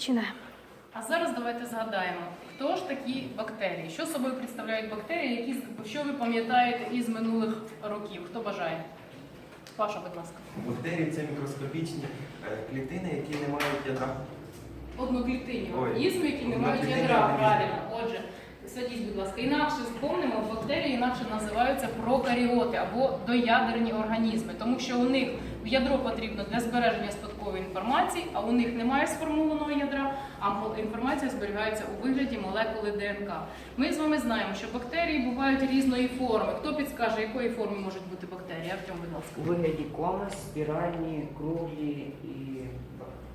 Починаємо. А зараз давайте згадаємо, хто ж такі бактерії? Що собою представляють бактерії, які, що ви пам'ятаєте із минулих років? Хто бажає? Паша, будь ласка. Бактерії це мікроскопічні е, клітини, які не мають ядра. Одноклітинні організми, які не мають ядра, правильно. Отже, садіть, будь ласка. Інакше спомнимо, бактерії інакше називаються прокаріоти або доядерні організми, тому що у них в ядро потрібно для збереження спадкової інформації, а у них немає сформованого ядра, а інформація зберігається у вигляді молекули ДНК. Ми з вами знаємо, що бактерії бувають різної форми. Хто підскаже, якої форми можуть бути бактерії? Артем, будь ласка. У вигляді кома, спіральні, круглі і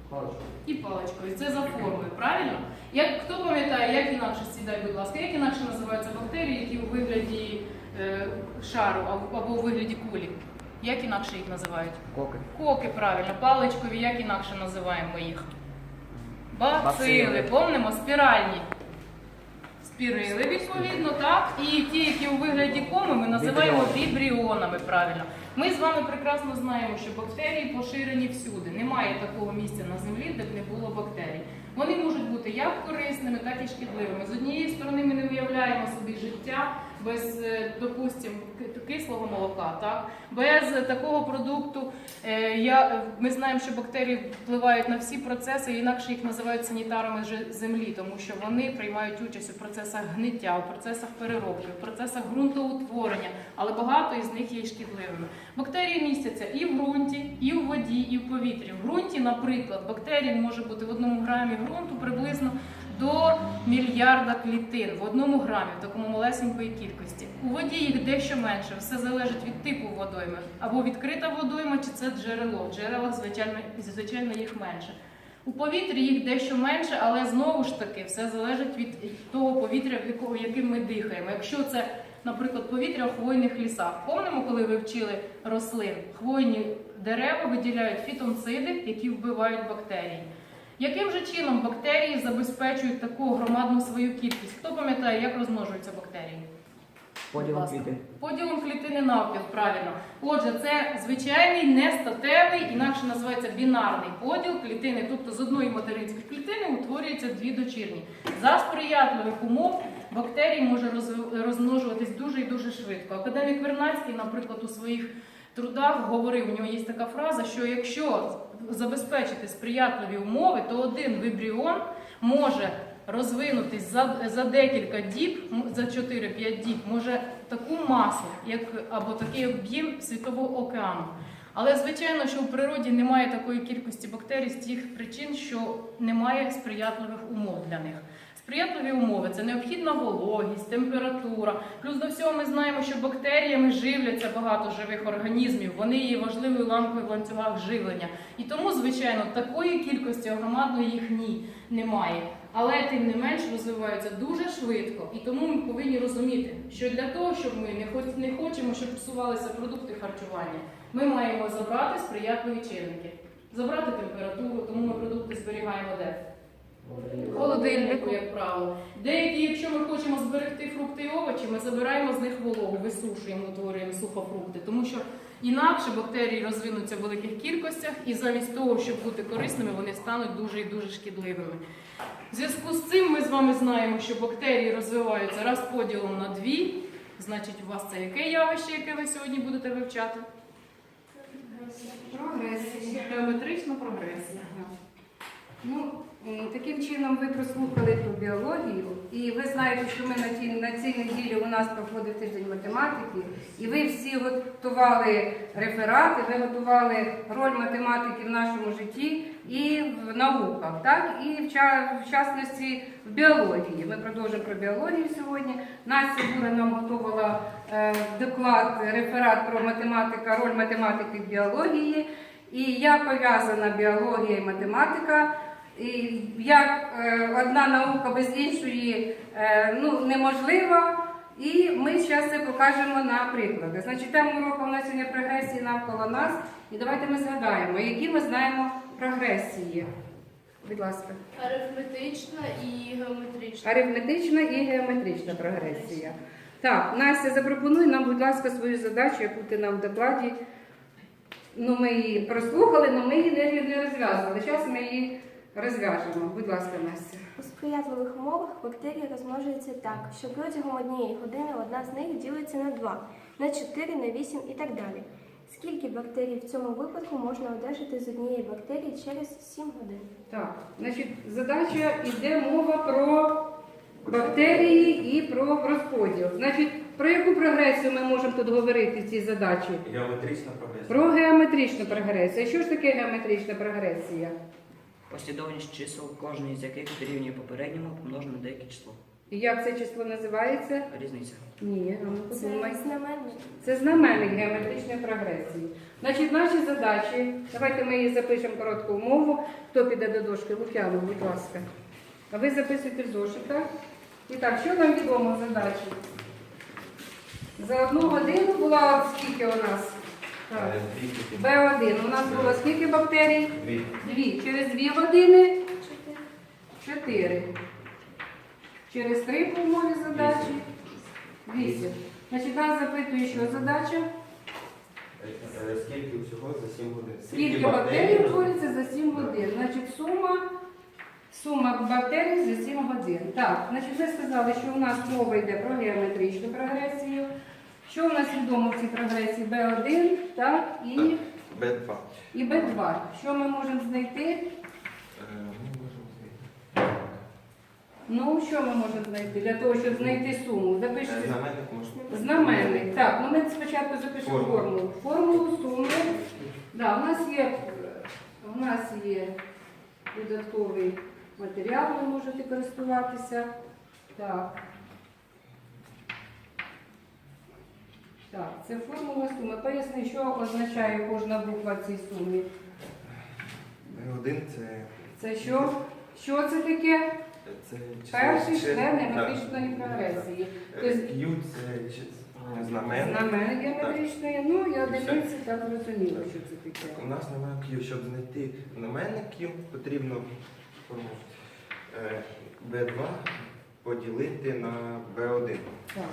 палички. І паличкою. Це за формою, правильно? Як хто пам'ятає, як інакше сідай, будь ласка, як інакше називаються бактерії, які у вигляді е, шару або у вигляді кулі? Як інакше їх називають? Коки. Коки, правильно, паличкові, як інакше називаємо їх? Бацили, помнимо, спіральні. Спірили, відповідно, так. І ті, які у вигляді коми, ми називаємо вібріонами, правильно. Ми з вами прекрасно знаємо, що бактерії поширені всюди. Немає такого місця на землі, де б не було бактерій. Вони можуть бути як корисними, так і шкідливими. З однієї сторони, ми не уявляємо собі життя без, е, допустимо, кислого молока, так? без такого продукту. Е, Я, ми знаємо, що бактерії впливають на всі процеси, інакше їх називають санітарами землі, тому що вони приймають участь у процесах гниття, у процесах переробки, у процесах ґрунтоутворення, але багато із них є шкідливими. Бактерії містяться і в ґрунті, і в воді, і в повітрі. В ґрунті, наприклад, бактерій може бути в одному грамі ґрунту приблизно до мільярда клітин в одному грамі, в такому малесенької кількості. У воді їх дещо менше, все залежить від типу водойми. Або відкрита водойма, чи це джерело. В джерелах, звичайно, звичайно, їх менше. У повітрі їх дещо менше, але знову ж таки все залежить від того повітря, яким ми дихаємо. Якщо це, наприклад, повітря в хвойних лісах, помнимо, коли ви вчили рослин, хвойні дерева виділяють фітонциди, які вбивають бактерії. Яким же чином бактерії забезпечують таку громадну свою кількість? Хто пам'ятає, як розмножуються бактерії? Поділом ласка. клітин. Поділом клітини навпіл, правильно. Отже, це звичайний нестатевий, інакше називається бінарний поділ клітини. Тобто з одної материнської клітини утворюються дві дочірні. За сприятливих умов бактерії може розмножуватись дуже і дуже швидко. Академік Вернацький, наприклад, у своїх трудах говорив, у нього є така фраза, що якщо забезпечити сприятливі умови, то один вибріон може розвинутись за, за декілька діб, за 4-5 діб, може таку масу, як або такий об'єм світового океану. Але звичайно, що в природі немає такої кількості бактерій з тих причин, що немає сприятливих умов для них. Сприятливі умови це необхідна вологість, температура. Плюс до всього ми знаємо, що бактеріями живляться багато живих організмів. Вони є важливою ланкою в ланцюгах живлення. І тому, звичайно, такої кількості громадної їх ні немає. Але тим не менш розвиваються дуже швидко. І тому ми повинні розуміти, що для того, щоб ми не хоч не хочемо, щоб псувалися продукти харчування, ми маємо забрати сприятливі чинники, забрати температуру, тому ми продукти зберігаємо де. Холодильнику, як правило. Деякі, якщо ми хочемо зберегти фрукти і овочі, ми забираємо з них вологу, висушуємо, утворюємо сухофрукти, тому що інакше бактерії розвинуться в великих кількостях, і замість того, щоб бути корисними, вони стануть дуже і дуже шкідливими. В зв'язку з цим ми з вами знаємо, що бактерії розвиваються раз поділом на дві. Значить, у вас це яке явище, яке ви сьогодні будете вивчати? Прогресія. Геометрична прогресія. Ну, таким чином ви прослухали про біологію, і ви знаєте, що ми на цій, на цій неділі у нас проходив тиждень математики, і ви всі готували реферати, ви готували роль математики в нашому житті і в науках, так? І в, в частності в біології. Ми продовжуємо про біологію сьогодні. Настя Бура нам готувала е, доклад, реферат про математика, роль математики в біології. І я пов'язана біологія і математика. І як е, одна наука без іншої е, ну, неможлива. І ми зараз це покажемо на приклади. Значить, тема уроку у нас сьогодні прогресії навколо нас. І давайте ми згадаємо, які ми знаємо прогресії. Будь ласка. Арифметична і геометрична. Арифметична і геометрична прогресія. Так, Настя, запропонуй нам, будь ласка, свою задачу, яку ти нам в докладі. Ну, ми її прослухали, але ми її не розв'язували. Зараз ми її розв'яжемо. Будь ласка, Настя. У сприятливих умовах бактерії розмножуються так, що протягом однієї години одна з них ділиться на 2, на 4, на 8 і так далі. Скільки бактерій в цьому випадку можна одержати з однієї бактерії через 7 годин? Так, значить, задача йде мова про бактерії і про розподіл. Значить, про яку прогресію ми можемо тут говорити в цій задачі? Геометрична прогресія. Про геометричну прогресію. Що ж таке геометрична прогресія? Послідовність чисел, кожної з яких дорівнює попередньому, помножено на деяке число. І як це число називається? Різниця. Ні, а ну Це знаменник. Це знаменник геометричної прогресії. Значить, наші задачі, давайте ми її запишемо коротку умову. Хто піде до дошки? Лук'яну, будь ласка. А ви записуйте в зошитах. І так, що нам відомо задачі? За одну годину була от скільки у нас? Так. Е, Б1. У нас було скільки бактерій? Дві. Дві. Через дві години чотири. Через три по умові задачі вісім. Значить, нас запитує, що задача. Е, е, Скільки всього за 7 годин? Скільки бактерій утворюється за 7 годин? Значить, сума, сума бактерій за 7 годин. Так, значить, ви сказали, що у нас мова йде про геометричну прогресію. Що у нас відомо в цій прогресії? Б1, так, і, Б2. і Б2. Що ми можемо знайти? Е, Ми можемо. Ну, що ми можемо знайти для того, щоб знайти суму? Е, Запишіть. Знаменник можна. Знаменник. Так, ну ми спочатку запишемо Формулу. формулу. Формулу суми. Да, у нас є, у нас є додатковий матеріал, ви можете користуватися. Так. Так, це формула суми. Поясни, що означає кожна буква в цій сумі. Б1 це. Це що? Що це таке? Це Перший член геометричної прогресії. Е, Тобто Q це чи- знаменник. знаменник геометричної, ну я одиниці так зрозуміло, що це таке. У нас немає Q. Щоб знайти знаменник Q, потрібно форму, е, B2 поділити на B1. Так.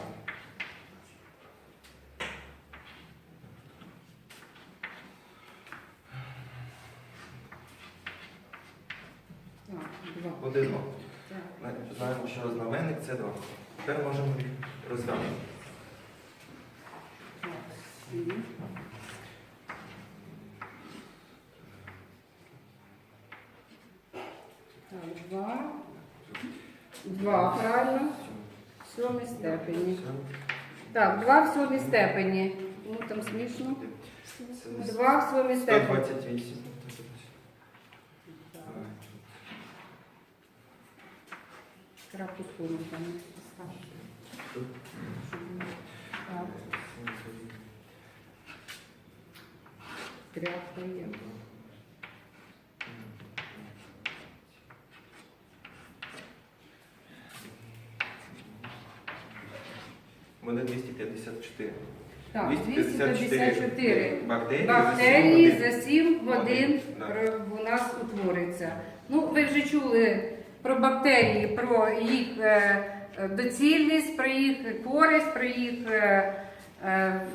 Так, два. Буде 2. Так. Знаємо, що знаменник це 2. Тепер можемо їх. Так, два. Два, правильно. В сьомій степені. Так, два в сьомій степені. Ну, там смішно. Два в сьомій степені. 128. Крапку суму там. став. Так, тряпка є. Буде 254. Так, 254 254 бактерії, за 7 годин у нас утвориться. Ну, ви вже чули про бактерії, про їх е, е, доцільність, про їх користь, про їх е,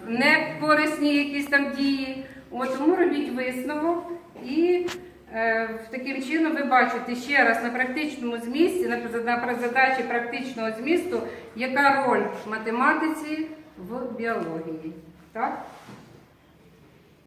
некорисні якісь там дії. От, тому робіть висновок і е, таким чином ви бачите ще раз на практичному змісті, на задачі практичного змісту, яка роль математиці в біології. Так?